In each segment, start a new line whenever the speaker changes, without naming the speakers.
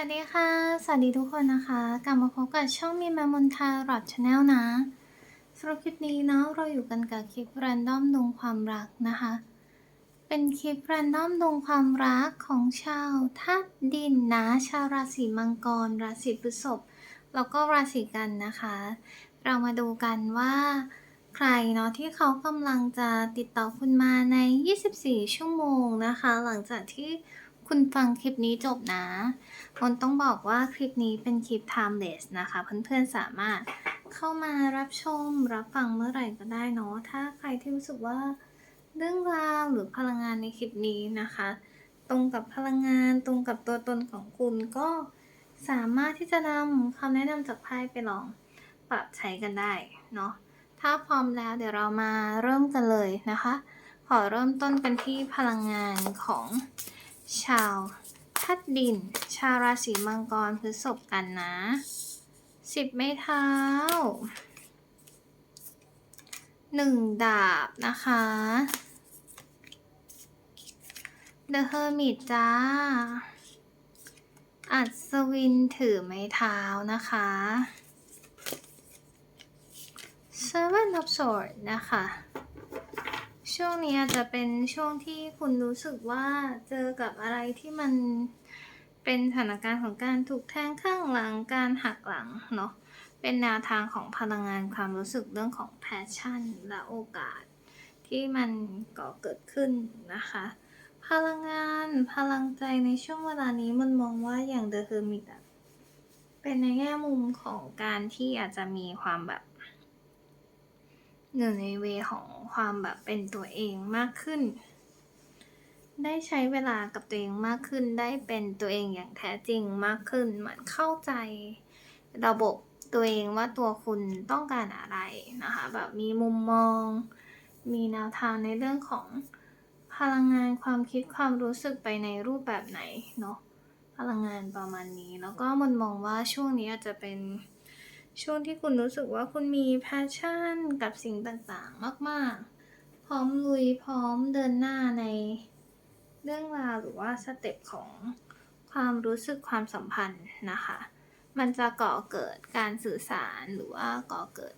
สวัสดีค่ะ สวัสดีทุกคนนะคะ กลับมาพบกับช่องมีมามนทาหลอดชาแนลนะสำหรับคลิปนี้เนาะเราอยู่กันกับคลิปแรนดอมดวงความรักนะคะ เป็นคลิปแรนดอมดวงความรักของชาวธาตุดินนะ ชาวราศีมังกร ราศีพฤษภแล้วก็ราศีกันนะคะ เรามาดูกันว่า ใครเนาะที่เขากำลังจะติดต่อคุณมาใน 24 ชั่วโมงนะคะ หลังจากที่คุณฟังคลิปนี้จบนะ คนต้องบอกว่าคลิปนี้เป็นคลิป timeless นะคะ เพื่อนๆสามารถเข้ามารับชมรับฟังเมื่อไหร่ก็ได้เนาะถ้าใครที่รู้สึกว่าเรื่องราวหรือพลังงานในคลิปนี้นะคะ ตรงกับพลังงานตรงกับตัวตนของคุณก็สามารถที่จะนำคำแนะนำจากไพ่ไปลองปรับใช้กันได้เนาะถ้าพร้อมแล้วเดี๋ยวเรามาเริ่มกันเลยนะคะ ขอเริ่มต้นกันที่พลังงานของชาว ทัดดิน ชาวราศีมังกรพฤษภกันนะสิบไม้เท้าหนึ่งดาบนะคะ The Hermit จ้า อัศวินถือไม้เท้านะคะ Seven of Swords นะคะ ช่วงนี้อาจจะเป็นช่วงที่คุณรู้สึกว่าเจอกับอะไรที่มันเป็นสถานการณ์ของการถูกแทงข้างหลังการหักหลังเนาะเป็นแนวทางของพลังงานความรู้สึกเรื่องของ passion และโอกาส ที่มันก่อเกิดขึ้นนะคะ พลังงานพลังใจในช่วงเวลานี้มันมองว่าอย่าง The Hermit อะเป็นในแง่มุมของการที่อาจจะมีความแบบ อยู่ในเวของความแบบเป็นตัวเองมากขึ้น ได้ใช้เวลากับตัวเองมากขึ้น ได้เป็นตัวเองอย่างแท้จริงมากขึ้น เหมือนเข้าใจระบบตัวเองว่าตัวคุณต้องการอะไรนะคะ แบบมีมุมมอง มีแนวทางในเรื่องของพลังงานความคิดความรู้สึกไปในรูปแบบไหนเนาะพลังงานประมาณนี้ แล้วก็มันมองว่าช่วงนี้อาจจะเป็น ช่วงที่คุณรู้สึกว่าคุณมี passion กับสิ่งต่างๆ มากๆ พร้อมลุยพร้อมเดินหน้าในเรื่องราวหรือว่าสเต็ปของความรู้สึกความสัมพันธ์นะคะ มันจะก่อเกิดการสื่อสารหรือว่าก่อเกิด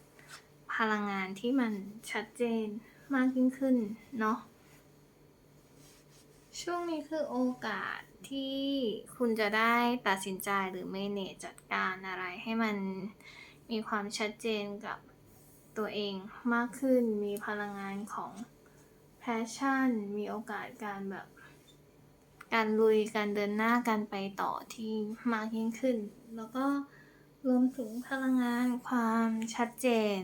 พลังงานที่มันชัดเจนมากยิ่งขึ้นเนาะช่วงนี้คือโอกาสที่คุณจะได้ตัดสินใจหรือ manage จัดการอะไรให้มัน มีความชัดเจนกับตัวเองมากขึ้น มีพลังงานของ passion มีโอกาสการแบบ การลุย การเดินหน้า การไปต่อที่มากยิ่งขึ้น แล้วก็รวมถึงพลังงานความชัดเจน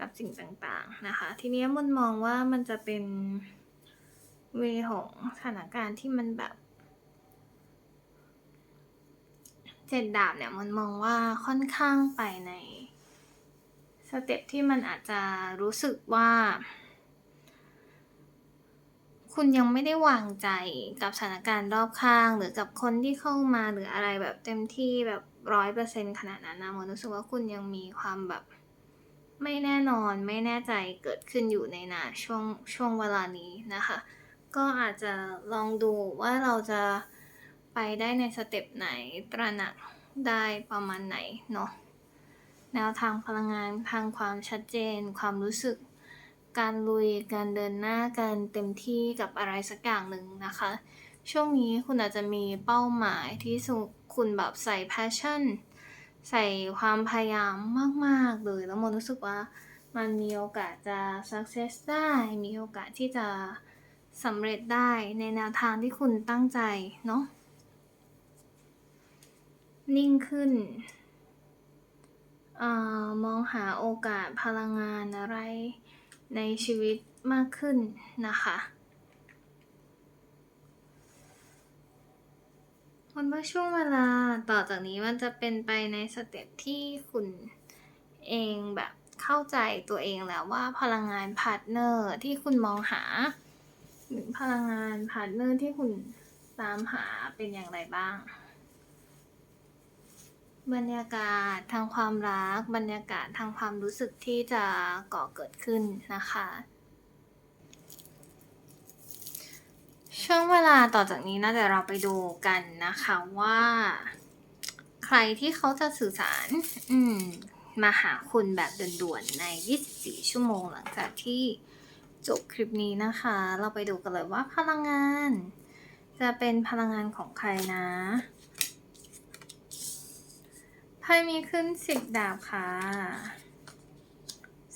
กับสิ่งต่างๆนะคะ ทีนี้มันมองว่ามันจะเป็นเวของสถานการณ์ที่มันแบบ เจ็ดดาบเนี่ยมันมองว่าค่อนข้างไปในสเต็ปที่มันอาจจะรู้สึกว่า คุณยังไม่ได้วางใจกับสถานการณ์รอบข้าง หรือกับคนที่เข้ามาหรืออะไรแบบเต็มที่แบบร้อยเปอร์เซ็นขนาดนั้นนะมันรู้สึกว่าคุณยังมีความแบบไม่แน่นอนไม่แน่ใจเกิดขึ้นอยู่ในนาช่วงช่วงเวลานี้นะคะ ก็อาจจะลองดูว่าเราจะ ไปได้ในสเต็ปไหนตระหนักได้ประมาณไหนเนาะแนวทางพลังงานทางความชัดเจน ความรู้สึก การลุยการเดินหน้ากันเต็มที่กับอะไรสักอย่างหนึ่งนะคะ ช่วงนี้คุณอาจจะมีเป้าหมายที่คุณแบบใส่ passion ใส่ความพยายามมากๆเลยแล้วมนรู้สึกว่ามันมีโอกาสจะ success ได้ มีโอกาสที่จะสำเร็จได้ในแนวทางที่คุณตั้งใจเนาะ นิ่งขึ้นอามองหาโอกาสพลังงานอะไรในชีวิตมากขึ้นนะคะ มันว่าช่วงเวลาต่อจากนี้มันจะเป็นไปในสเต็ปที่คุณเองแบบเข้าใจตัวเองแล้วว่าพลังงานพาร์ทเนอร์ที่คุณมองหา หรือพลังงานพาร์ทเนอร์ที่คุณตามหาเป็นอย่างไรบ้าง บรรยากาศทางความรัก บรรยากาศทางความรู้สึกที่จะก่อเกิดขึ้นนะคะ ช่วงเวลาต่อจากนี้นะเดี๋ยวเราไปดูกันนะคะว่า ใครที่เขาจะสื่อสาร อืมมาหาคุณแบบด่วนๆใน 24 ชั่วโมงหลังจากที่จบคลิปนี้นะคะ เราไปดูกันเลยว่าพลังงาน จะเป็นพลังงานของใครนะ ไพ่มีขึ้นสิบดาบค่ะ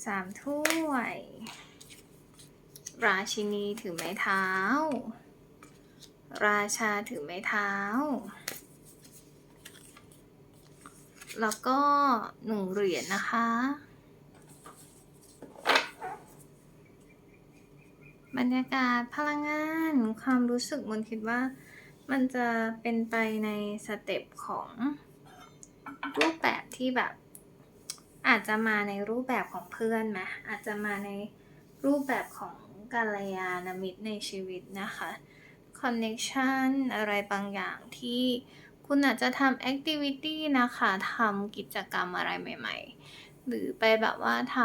สามถ้วย ราชินีถือไม้เท้า ราชาถือไม้เท้า แล้วก็หนึ่งเหรียญนะคะ บรรยากาศพลังงานความรู้สึกมนคิดว่ามันจะเป็นไปในสเต็ปของ รูปแบบที่แบบ อาจจะมาในรูปแบบของเพื่อนไหมอาจจะมาในรูปแบบของกัลยาณมิตรในชีวิตนะคะคอนเน c t ชันอะไรบางอย่างที่คุณอาจจะทำแอคทิวิตี้นะคะทำกิจกรรมอะไรใหม่ ๆ หรือไปแบบว่าท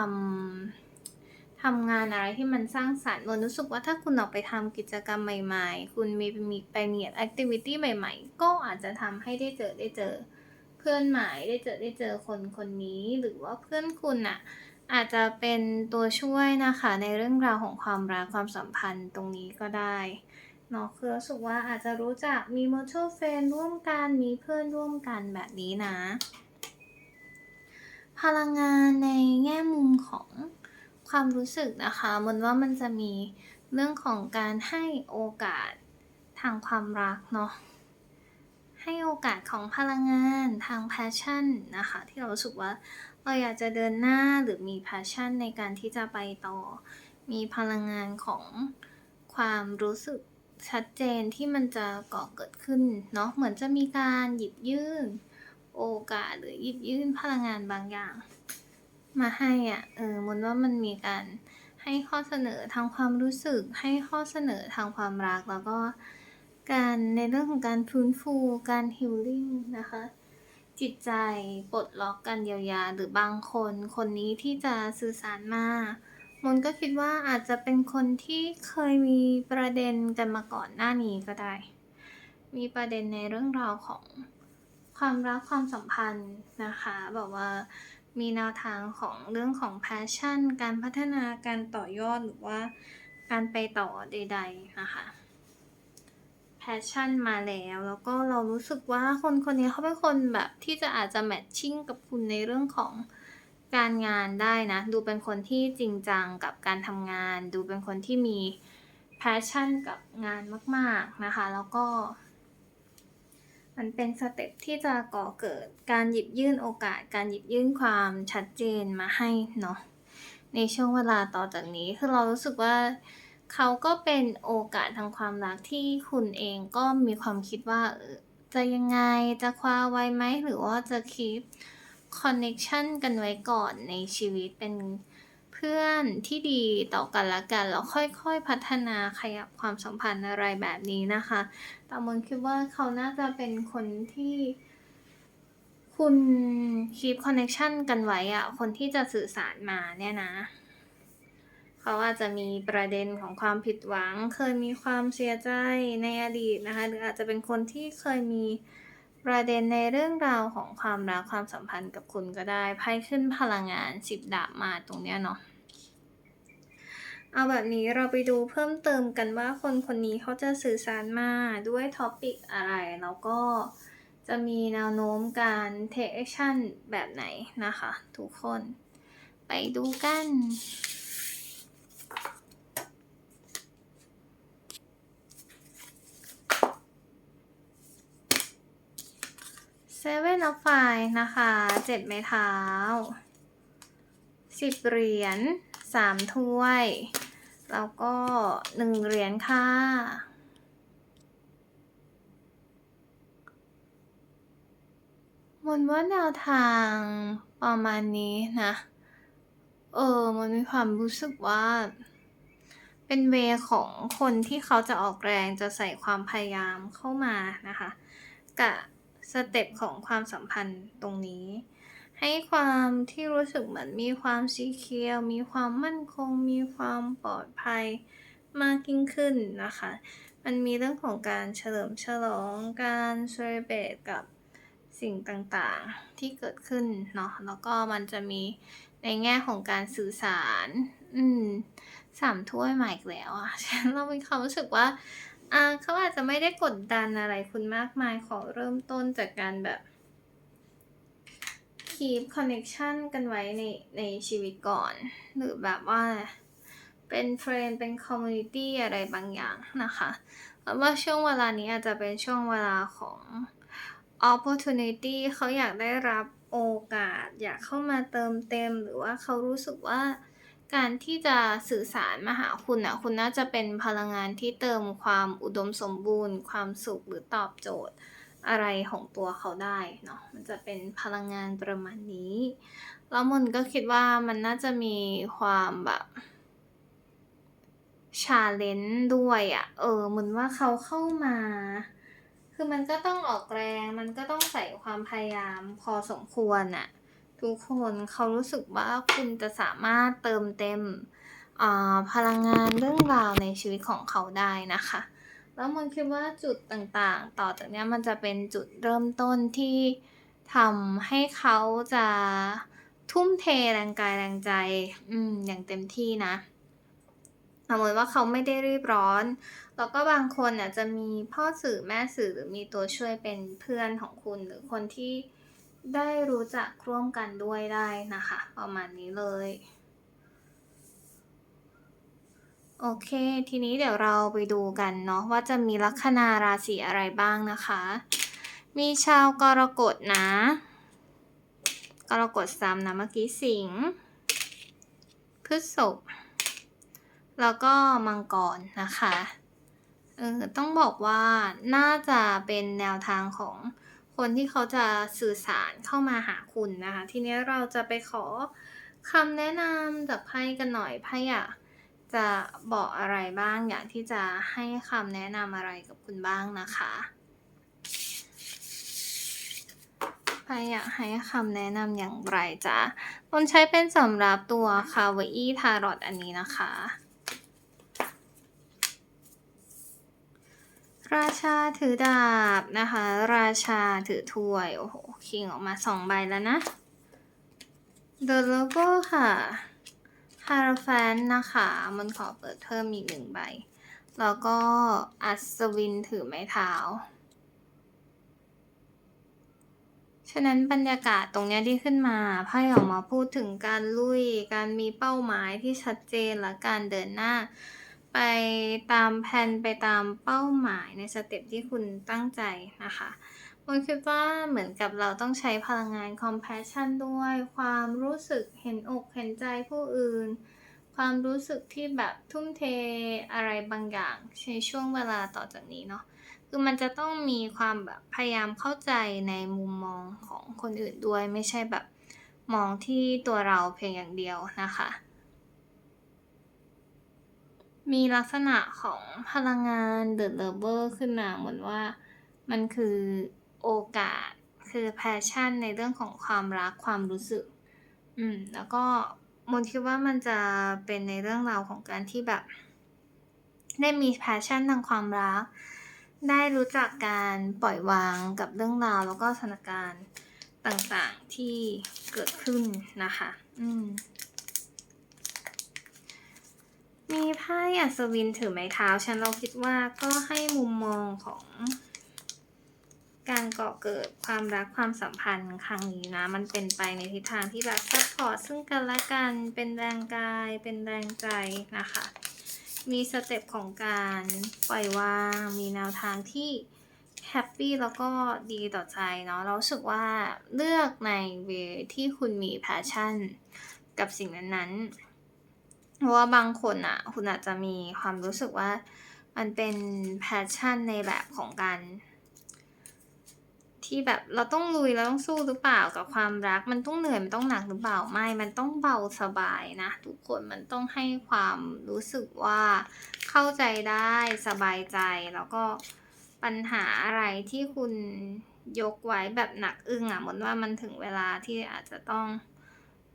ำทำงานอะไรที่มันสร้างสรรค์มนรู้สึกว่าถ้าคุณออกไปทำกิจกรรมใหม่ ๆ คุณมีมีไปมีแอคทิวิตี้ใหม่ ๆ ก็อาจจะทำให้ได้เจอได้เจอ พื่อนใหม่ได้เจอได้เจอคนคนนี้หรือว่าเพื่อนคุณอะอาจจะเป็นตัวช่วยนะคะในเรื่องราวของความรักความสัมพันธ์ตรงนี้ก็ได้เนาะคือรู้สึกว่าอาจจะรู้จักมี mutual friend ร่วมกันมีเพื่อนร่วมกันแบบนี้นะ พลังงานในแง่มุมของความรู้สึกนะคะมันว่ามันจะมีเรื่องของการให้โอกาสทางความรักเนาะ ให้โอกาสของพลังงานทางแพชชั่นนะคะ ที่เรารู้สึกว่าเราอยากจะเดินหน้าหรือมีแพชชั่นในการที่จะไปต่อ มีพลังงานของความรู้สึกชัดเจนที่มันจะก่อเกิดขึ้นเนาะเหมือนจะมีการหยิบยื่น โอกาสหรือหยิบยื่นพลังงานบางอย่าง มาให้อะเออมนว่ามันมีการให้ข้อเสนอทางความรู้สึก ให้ข้อเสนอทางความรักแล้วก็ การในเรื่องของการฟื้นฟูการฮิลลิ่งนะคะ จิตใจปลดล็อกการเยียวยาหรือบางคนคนนี้ที่จะสื่อสารมามนก็คิดว่าอาจจะเป็นคนที่เคยมีประเด็นกันมาก่อนหน้านี้ก็ได้ มีประเด็นในเรื่องราวของความรักความสัมพันธ์นะคะแบบว่ามีแนวทางของเรื่องของแพชชั่น การพัฒนาการต่อยอดหรือว่าการไปต่อใด ๆ นะคะ แพชชั่นมาแล้ว แล้วก็เรารู้สึกว่าคนคนนี้เขาเป็นคนแบบที่จะอาจจะแมทชิ่งกับคุณในเรื่องของการงานได้นะ ดูเป็นคนที่จริงจังกับการทำงาน ดูเป็นคนที่มีแพชชั่นกับงานมากๆนะคะ แล้วก็ มันเป็นสเต็ปที่จะก่อเกิดการหยิบยื่นโอกาส การหยิบยื่นความชัดเจนมาให้เนาะในช่วงเวลาต่อจากนี้คือเรารู้สึกว่า เขาก็เป็นโอกาสทางความรักที่คุณเองก็มีความคิดว่าจะยังไงจะคว้าไว้ไหมหรือว่าจะคีปคอนเน็ชันกันไว้ก่อนในชีวิตเป็นเพื่อนที่ดีต่อกันละกันแล้วค่อยๆพัฒนาขยับความสัมพันธ์อะไรแบบนี้นะคะแต่มนคิดว่าเขาน่าจะเป็นคนที่คุณคีปคอนเน็ชันกันไว้อะคนที่จะสื่อสารมาเนี่ยนะ เขาอาจจะมีประเด็นของความผิดหวัง เคยมีความเสียใจในอดีตนะคะ หรืออาจจะเป็นคนที่เคยมีประเด็นในเรื่องราวของความรักความสัมพันธ์กับคุณก็ได้ไพ่ขึ้นพลังงานสิบดาบมาตรงเนี้ยเนาะเอาแบบนี้เราไปดูเพิ่มเติมกันว่าคนคนนี้เขาจะสื่อสารมาด้วยท็อปิกอะไร แล้วก็จะมีแนวโน้มการ take action แบบไหนนะคะ ทุกคน ไปดูกัน Seven of f i นะคะเจ็ดไม้เท้าสิบเหรียญสามถ้วย แล้วก็หนึ่งเหรียญค่ะมันว่าแนวทางประมาณนี้นะ เออ มันมีความรู้สึกว่า เป็นเวของคนที่เขาจะออกแรงจะใส่ความพยายามเข้ามานะคะกับ สเต็ปของความสัมพันธ์ตรงนี้ ให้ความที่รู้สึกเหมือนมีความสีเขียว มีความมั่นคง มีความปลอดภัยมากยิ่งขึ้นนะคะ มันมีเรื่องของการเฉลิมฉลอง การเซเลบรตกับสิ่งต่างๆที่เกิดขึ้นเนาะ แล้วก็มันจะมีในแง่ของการสื่อสาร อืมสามถ้วยมาอีกแล้วอะฉันเรามีความรู้สึกว่า อ่าเขาอาจจะไม่ได้กดดันอะไรคุณมากมายขอเริ่มต้นจากการแบบ keep connection กันไว้ในในชีวิตก่อน หรือแบบว่าเป็นเฟรนด์เป็น community อะไรบางอย่างนะคะแล้วว่าช่วงเวลานี้อาจจะเป็นช่วงเวลาของ opportunity เขาอยากได้รับโอกาส อยากเข้ามาเติมเต็ม หรือว่าเขารู้สึกว่า การที่จะสื่อสารมาหาคุณอะ คุณน่าจะเป็นพลังงานที่เติมความอุดมสมบูรณ์ ความสุขหรือตอบโจทย์อะไรของตัวเขาได้เนาะ มันจะเป็นพลังงานประมาณนี้ แล้วมนก็คิดว่ามันน่าจะมีความแบบ challenge ด้วยอะเออเหมือนว่าเขาเข้ามา คือมันก็ต้องออกแรง มันก็ต้องใส่ความพยายามพอสมควรน่ะ ทุกคนเขารู้สึกว่าคุณจะสามารถเติมเต็มพลังงานเรื่องราวในชีวิตของเขาได้นะคะ แล้วมันคิดว่าจุดต่างๆ ต่อจากนี้มันจะเป็นจุดเริ่มต้นที่ทำให้เขาจะทุ่มเทแรงกายแรงใจอืมอย่างเต็มที่นะสมมติว่าเขาไม่ได้รีบร้อน แล้วก็บางคนอะจะมีพ่อสื่อแม่สื่อหรือมีตัวช่วยเป็นเพื่อนของคุณหรือคนที่ ได้รู้จักร่วมกันด้วยได้นะคะ ประมาณนี้เลย โอเค ทีนี้เดี๋ยวเราไปดูกันเนาะว่าจะมีลัคนาราศีอะไรบ้างนะคะ มีชาวกรกฎนะ กรกฎซ้ำนะเมื่อกี้สิงห์พฤษภแล้วก็มังกรนะคะเออต้องบอกว่าน่าจะเป็นแนวทางของ คนที่เขาจะสื่อสารเข้ามาหาคุณนะคะ ทีนี้เราจะไปขอคำแนะนำจากไพ่กันหน่อยไพ่อยากจะบอกอะไรบ้างอยากที่จะให้คำแนะนำอะไรกับคุณบ้างนะคะไพ่อยากให้คำแนะนำอย่างไรจ๊ะคนใช้เป็นสำหรับตัวคาวอี้ทารอตอันนี้นะคะ ราชาถือดาบนะคะ ราชาถือถ้วย โอ้โห คิงออกมาสองใบแล้วนะ The Logo ค่ะฮาราแฟนนะคะ มันขอเปิดเพิ่มอีกหนึ่งใบ แล้วก็อัศวินถือไม้เท้า ฉะนั้นบรรยากาศตรงเนี้ยที่ขึ้นมาไพ่ออกมาพูดถึงการลุย การมีเป้าหมายที่ชัดเจนและการเดินหน้า ไปตามแผนไปตามเป้าหมายในสเต็ปที่คุณตั้งใจนะคะมันคิดว่าเหมือนกับเราต้องใช้พลังงาน compassion ด้วย ความรู้สึกเห็นอกเห็นใจผู้อื่น ความรู้สึกที่แบบทุ่มเทอะไรบางอย่างในช่วงเวลาต่อจากนี้เนาะคือมันจะต้องมีความแบบพยายามเข้าใจในมุมมองของคนอื่นด้วย ไม่ใช่แบบมองที่ตัวเราเพียงอย่างเดียวนะคะ มีลักษณะของพลังงาน The Lover ขึ้นมาเหมือนว่ามันคือโอกาสคือ passion ในเรื่องของความรักความรู้สึก อืม แล้วก็มนคิดว่ามันจะเป็นในเรื่องราวของการที่แบบ ได้มี passion ทางความรัก ได้รู้จักการปล่อยวางกับเรื่องราวแล้วก็สถานการณ์ต่างๆที่เกิดขึ้นนะคะ อืม มีไพ่อัศวินถือไม้เท้า ฉันเราคิดว่าก็ให้มุมมองของการก่อเกิดความรักความสัมพันธ์ครั้งนี้นะ มันเป็นไปในทิศทางที่แบบซัพพอร์ตซึ่งกันและกันเป็นแรงกาย เป็นแรงใจนะคะ มีสเต็ปของการปล่อยวาง มีแนวทางที่แฮปปี้แล้วก็ดีต่อใจเนาะเราสึกว่าเลือกในเวที่คุณมีแพชชั่น กับสิ่งนั้นๆ เพราะว่าบางคนอะ คุณอาจจะมีความรู้สึกว่ามันเป็นแพชชั่นในแบบของการที่แบบเราต้องลุยเราต้องสู้หรือเปล่ากับความรัก มันต้องเหนื่อยมันต้องหนักหรือเปล่าไม่ มันต้องเบาสบายนะ ทุกคนมันต้องให้ความรู้สึกว่าเข้าใจได้สบายใจแล้วก็ปัญหาอะไรที่คุณยกไว้แบบหนักอึ้งอะเหมือนว่ามันถึงเวลาที่อาจจะต้อง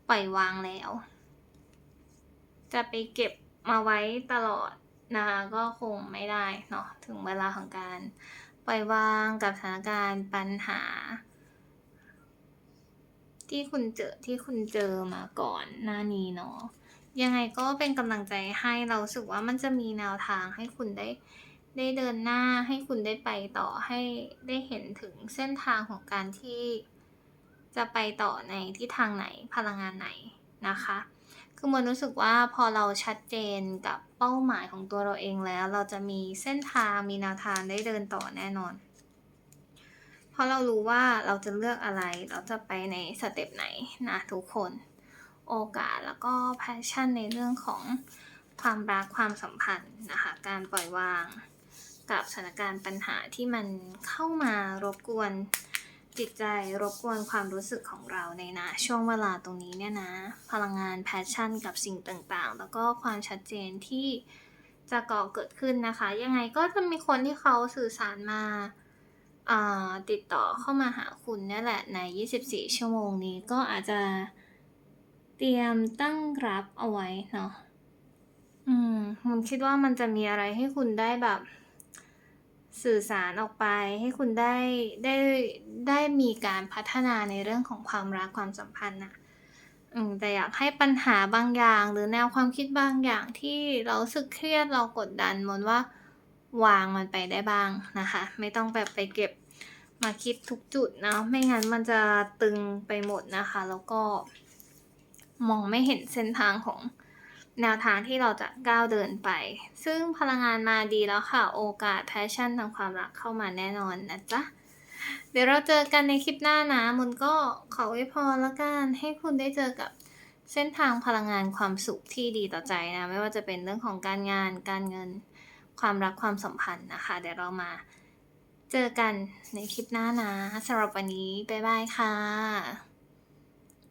ปล่อยวางแล้ว จะไปเก็บมาไว้ตลอดนะคะก็คงไม่ได้เนาะถึงเวลาของการปล่อยวางกับสถานการณ์ปัญหา ที่คุณเจอที่คุณเจอมาก่อนหน้านี้เนาะยังไงก็เป็นกำลังใจให้เราสึกว่ามันจะมีแนวทางให้คุณได้ได้เดินหน้าให้คุณได้ไปต่อให้ได้เห็นถึงเส้นทางของการที่จะไปต่อในทิศทางไหนพลังงานไหนนะคะ คือมันรู้สึกว่าพอเราชัดเจนกับเป้าหมายของตัวเราเองแล้ว เราจะมีเส้นทางมีแนวทางได้เดินต่อแน่นอน เพราะเรารู้ว่าเราจะเลือกอะไร เราจะไปในสเต็ปไหนนะทุกคน โอกาสแล้วก็แพชชั่นในเรื่องของความรักความสัมพันธ์นะคะการปล่อยวาง กับสถานการณ์ปัญหาที่มันเข้ามารบกวน จิตใจรบกวนความรู้สึกของเราในนะช่วงเวลาตรงนี้เนี่ยนะ พลังงานแพชชั่นกับสิ่งต่างๆ แล้วก็ความชัดเจนที่จะก่อเกิดขึ้นนะคะ ยังไงก็จะมีคนที่เขาสื่อสารมาาติดต่อเข้ามาหาคุณนี่แหละใน 24 ชั่วโมงนี้ก็อาจจะเตรียมตั้งรับเอาไว้เนาะอืมผมคิดว่ามันจะมีอะไรให้คุณได้แบบ สื่อสารออกไปให้คุณได้ได้ได้มีการพัฒนาในเรื่องของความรักความสัมพันธ์น่ะอืมแต่อยากให้ปัญหาบางอย่าง หรือแนวความคิดบางอย่างที่เราสึกเครียดเรากดดันมนว่าวางมันไปได้บ้างนะคะ ไม่ต้องแบบไปเก็บมาคิดทุกจุดเนาะไม่งั้นมันจะตึงไปหมดนะคะ แล้วก็มองไม่เห็นเส้นทางของ แนวทางที่เราจะก้าวเดินไป ซึ่งพลังงานมาดีแล้วค่ะ โอกาสแพชชั่นทางความรักเข้ามาแน่นอนนะจ๊ะ เดี๋ยวเราเจอกันในคลิปหน้านะมนก็ขอไว้พรแล้วกันให้คุณได้เจอกับเส้นทางพลังงานความสุขที่ดีต่อใจนะ ไม่ว่าจะเป็นเรื่องของการงานการเงินความรักความสัมพันธ์นะคะ เดี๋ยวเรามาเจอกันในคลิปหน้านะสำหรับวันนี้ บ๊ายบายค่ะ